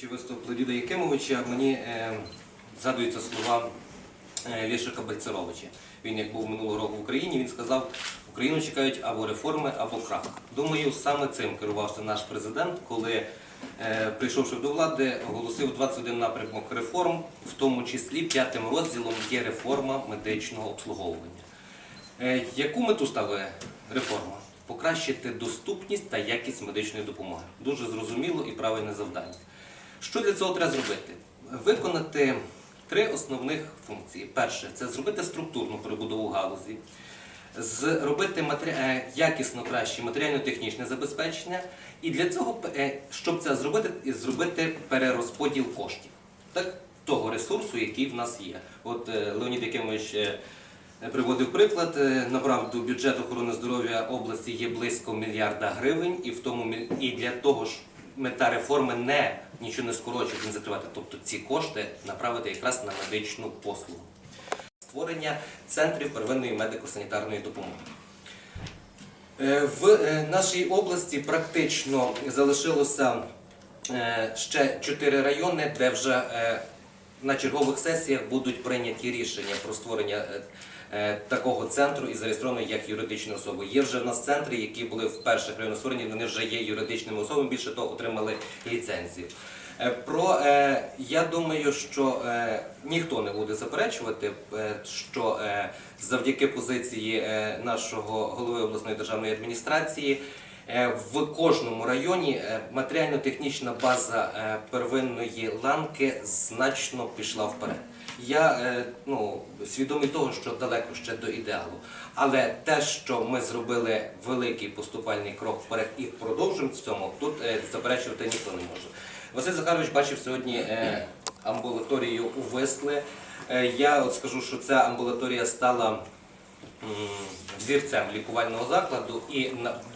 Чи виступ Леоніда Якимовича мені е, згадуються слова е, Лішика Бальцеровича. Він як був минулого року в Україні, він сказав, Україну чекають або реформи, або крах. Думаю, саме цим керувався наш президент, коли, е, прийшовши до влади, оголосив 21 напрямок реформ, в тому числі п'ятим розділом є реформа медичного обслуговування. Е, Яку мету ставить реформа? Покращити доступність та якість медичної допомоги. Дуже зрозуміло і правильне завдання. Що для цього треба зробити? Виконати три основних функції. Перше це зробити структурну перебудову галузі, зробити матері... е, якісно краще матеріально-технічне забезпечення, і для цього, е, щоб це зробити, зробити перерозподіл коштів. Так, того ресурсу, який в нас є. От е, Леонід Якимович приводив приклад. Направду бюджет охорони здоров'я області є близько мільярда гривень, і в тому і для того ж мета реформи не нічого не скорочувати, не закривати. Тобто ці кошти направити якраз на медичну послугу. Створення центрів первинної медико-санітарної допомоги. Е, В е, нашій області практично залишилося е, ще чотири райони, де вже на чергових сесіях будуть прийняті рішення про створення е, е, такого центру і зареєстрованої як юридичної особи. Є вже в нас центри, які були в перших районах створені, вони вже є юридичними особами, більше того, отримали ліцензію. Е, Про я думаю, що ніхто не буде заперечувати, що завдяки позиції нашого голови обласної державної адміністрації в кожному районі е, матеріально-технічна база е, первинної ланки значно пішла вперед. Я е, ну, свідомий того, що далеко ще до ідеалу. Але те, що ми зробили великий поступальний крок вперед і продовжуємо в цьому, тут е, заперечувати ніхто не може. Василь Захарович бачив сьогодні е, амбулаторію у Висли. Е, я от скажу, що ця амбулаторія стала м, взірцем лікувального закладу. І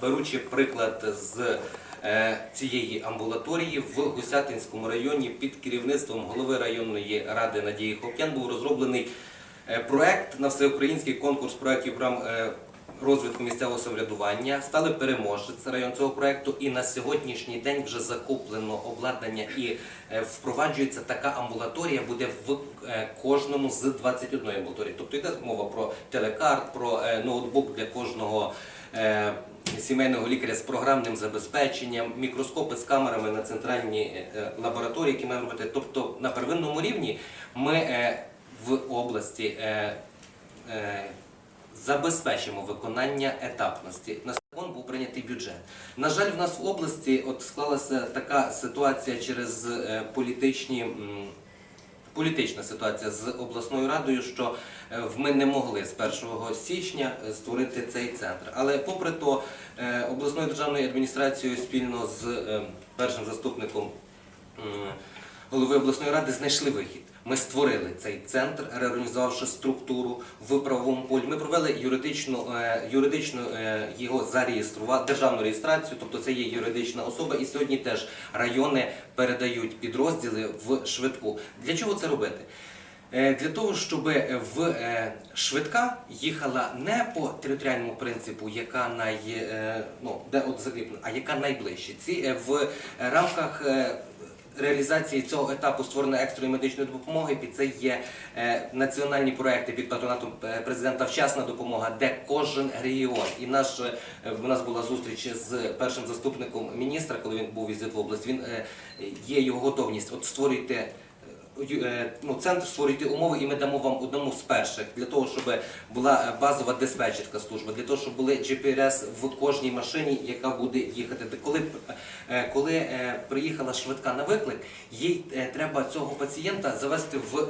беручи приклад з е, цієї амбулаторії в Гусятинському районі під керівництвом голови районної ради Надії Хоп'ян був розроблений е, проект на всеукраїнський конкурс проєктів прям е, розвитку місцевого самоврядування. Стали переможець район цього проекту, і на сьогоднішній день вже закуплено обладнання і е, впроваджується така амбулаторія буде в е, кожному з 21 амбулаторії. Тобто йде мова про телекарт, про е, ноутбук для кожного. Сімейного лікаря з програмним забезпеченням, мікроскопи з камерами на центральній лабораторії, які маємо робити. Тобто на первинному рівні ми в області забезпечимо виконання етапності. На закон був прийнятий бюджет. На жаль, в нас в області от склалася така ситуація через е, політичні. Політична ситуація з обласною радою, що е, ми не могли з 1 січня е, створити цей центр. Але попри то, обласною державною адміністрацією спільно з першим заступником голови обласної ради знайшли вихід. Ми створили цей центр, реорганізувавши структуру в правовому полі. Ми провели юридичну, е, юридичну е, його зареєстрували, державну реєстрацію, тобто це є юридична особа, і сьогодні теж райони передають підрозділи в швидку. Для чого це робити? Е, Для того, щоб в швидка їхала не по територіальному принципу, яка най, ну, де от закріплена, а яка найближче. Ці в рамках реалізації цього етапу створення екстреної медичної допомоги під це є е, національні проекти під патронатом е, президента Вчасна допомога, де кожен регіон і наш е, у нас була зустріч з першим заступником міністра, коли він був візит в область. Він е, є його готовність. От створюйте. е, е, Ну, центр створюйте умови, і ми дамо вам одному з перших для того, щоб була е, базова диспетчерська служба, для того, щоб були GPS в кожній машині, яка буде їхати. Коли, е, коли е, приїхала швидка на виклик, їй е, треба цього пацієнта завести в,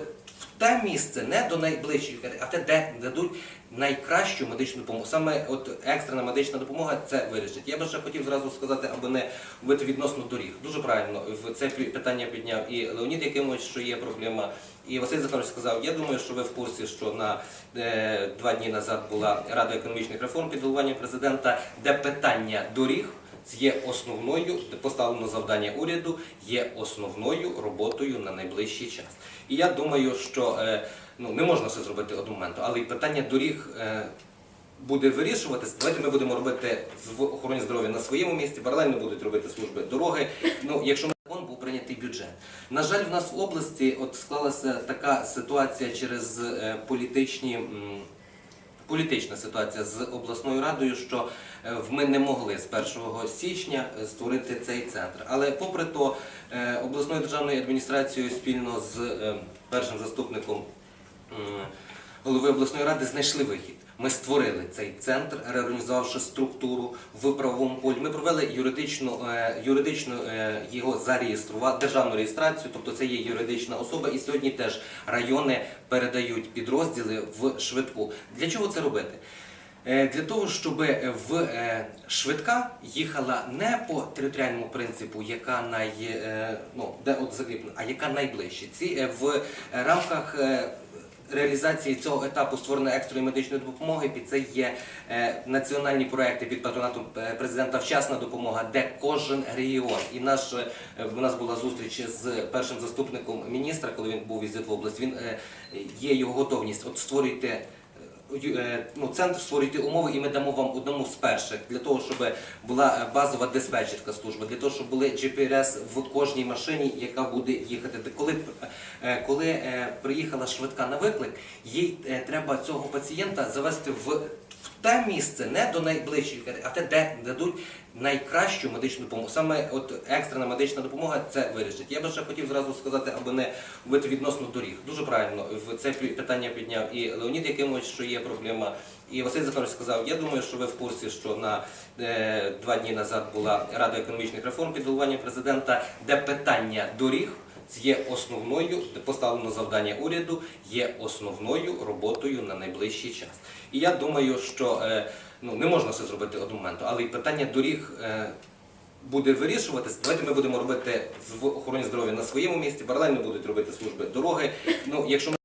те місце, не до найближчої а те, де дадуть найкращу медичну допомогу. Саме от екстрена медична допомога це вирішить. Я би ще хотів зразу сказати, аби не вбити відносно доріг. Дуже правильно в це питання підняв і Леонід Якимович, що є проблема. І Василь Захарович сказав, я думаю, що ви в курсі, що на е, два дні назад була Рада економічних реформ під головуванням президента, де питання доріг є основною, поставлено завдання уряду, є основною роботою на найближчий час. І я думаю, що е, ну, не можна все зробити одного моменту, але і питання доріг. е, Буде вирішуватися. Давайте ми будемо робити в охороні здоров'я на своєму місці. Паралельно будуть робити служби дороги. Ну, якщо закон був прийнятий. бюджет. На жаль, в нас в області от склалася така ситуація через е, політичні. Політична ситуація з обласною радою, що е, ми не могли з 1 січня е, створити цей центр. Але попри то, е, обласною державною адміністрацією спільно з першим заступником голови обласної ради знайшли вихід. Ми створили цей центр, реорганізувавши структуру в правовому полі. Ми провели юридичну, е, юридичну е, його зареєстрували, державну реєстрацію, тобто це є юридична особа, і сьогодні теж райони передають підрозділи в швидку. Для чого це робити? Е, Для того, щоб в швидка їхала не по територіальному принципу, яка най, ну, де от закріплена, а яка найближче. Ці в рамках реалізації цього етапу створення екстреної медичної допомоги під це є е, національні проекти під патронатом е, президента Вчасна допомога, де кожен регіон. І наш е, в нас була зустріч з першим заступником міністра, коли він був візит в область. Він е, є його готовність. От створюйте. Е, Ну, центр створюйте умови, і ми дамо вам одному з перших для того, щоб була е, базова диспетчерська служба, для того, щоб були GPS в кожній машині, яка буде їхати. Коли, е, коли приїхала швидка на виклик, їй треба цього пацієнта завести в те місце, не до лікарні, а те, де дадуть найкращу медичну допомогу. Саме от екстрена медична допомога це вирішить. Я би ще хотів зразу сказати, аби не вбити відносно доріг. Дуже правильно в це питання підняв і Леонід Якимович, що є проблема. І Василь Захарович сказав, я думаю, що ви в курсі, що на е, два дні назад була Рада економічних реформ під головуванням президента, де питання доріг є основною, поставлено завдання уряду, є основною роботою на найближчий час. І я думаю, що е, ну, не можна все зробити одномоментно, але і питання доріг. е, Буде вирішуватись. Давайте ми будемо робити в охороні здоров'я на своєму місці. Паралельно будуть робити служби дороги. Ну, якщо ми